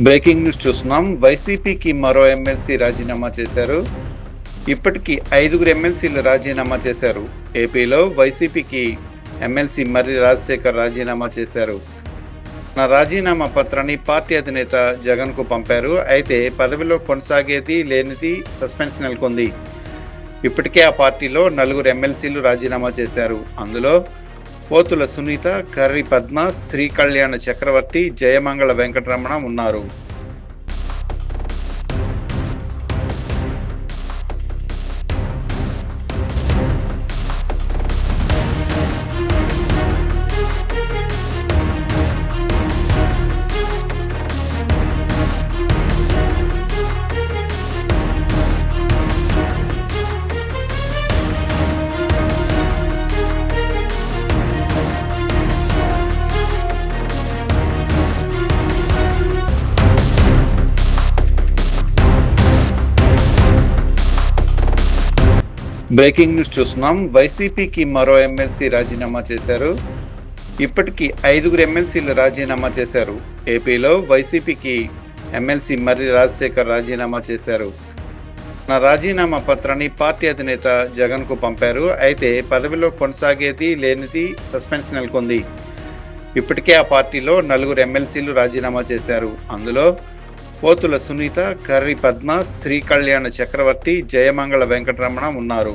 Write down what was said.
Breaking news చూస్తున్నాం. వైసీపీకి మరో ఎమ్మెల్సీ రాజీనామా చేశారు. ఇప్పటికీ ఐదుగురు ఎమ్మెల్సీలు రాజీనామా చేశారు. ఏపీలో వైసీపీకి ఎమ్మెల్సీ మర్రి రాజశేఖర్ రాజీనామా చేశారు. నా రాజీనామా పత్రాన్ని పార్టీ అధినేత జగన్కు పంపారు. అయితే పదవిలో కొనసాగేది లేనిది సస్పెన్స్ నెలకొంది. ఇప్పటికే ఆ పార్టీలో నలుగురు ఎమ్మెల్సీలు రాజీనామా చేశారు. అందులో పోతుల సునీత కర్రి పద్మ శ్రీ కళ్యాణ చక్రవర్తి జయమంగళ వెంకటరమణ ఉన్నారు. బ్రేకింగ్ న్యూస్ చూస్తున్నాం. వైసీపీకి మరో ఎమ్మెల్సీ రాజీనామా చేశారు. ఇప్పటికీ ఐదుగురు ఎమ్మెల్సీలు రాజీనామా చేశారు. ఏపీలో వైసీపీకి ఎమ్మెల్సీ మర్రి రాజశేఖర్ రాజీనామా చేశారు. నా రాజీనామా పత్రాన్ని పార్టీ అధినేత జగన్కు పంపారు. అయితే పదవిలో కొనసాగేది లేనిది సస్పెన్స్ నెలకొంది. ఇప్పటికే ఆ పార్టీలో నలుగురు ఎమ్మెల్సీలు రాజీనామా చేశారు. అందులో పోతుల సునీత కర్రి పద్మ శ్రీ కళ్యాణ చక్రవర్తి జయమంగళ వెంకటరమణ ఉన్నారు.